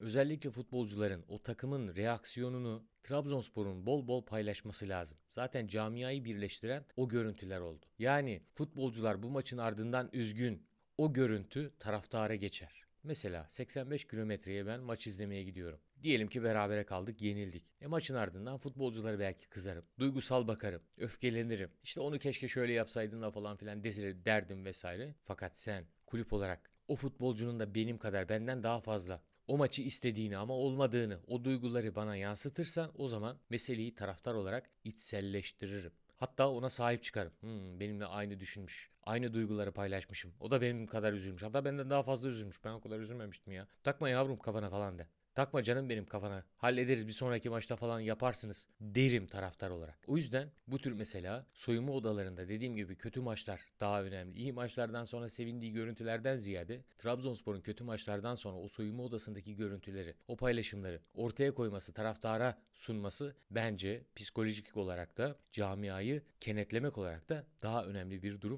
Özellikle futbolcuların o takımın reaksiyonunu Trabzonspor'un bol bol paylaşması lazım. Zaten camiayı birleştiren o görüntüler oldu. Yani futbolcular bu maçın ardından üzgün. O görüntü taraftara geçer. Mesela 85 kilometreye ben maç izlemeye gidiyorum. Diyelim ki berabere kaldık, yenildik. E maçın ardından futbolculara belki kızarım. Duygusal bakarım, öfkelenirim. İşte onu keşke şöyle yapsaydın da falan filan desir derdim vesaire. Fakat sen kulüp olarak o futbolcunun da benim kadar benden daha fazla o maçı istediğini ama olmadığını, o duyguları bana yansıtırsan o zaman meseleyi taraftar olarak içselleştiririm. Hatta ona sahip çıkarım. Hmm, benimle aynı düşünmüş. Aynı duyguları paylaşmışım. O da benim kadar üzülmüş. Hatta benden daha fazla üzülmüş. Ben o kadar üzülmemiştim ya. Takma yavrum kafana falan de. Takma canım benim kafana. Hallederiz bir sonraki maçta falan yaparsınız derim taraftar olarak. O yüzden bu tür mesela soyunma odalarında dediğim gibi kötü maçlar daha önemli. İyi maçlardan sonra sevindiği görüntülerden ziyade Trabzonspor'un kötü maçlardan sonra o soyunma odasındaki görüntüleri, o paylaşımları ortaya koyması, taraftara sunması bence psikolojik olarak da camiayı kenetlemek olarak da daha önemli bir durum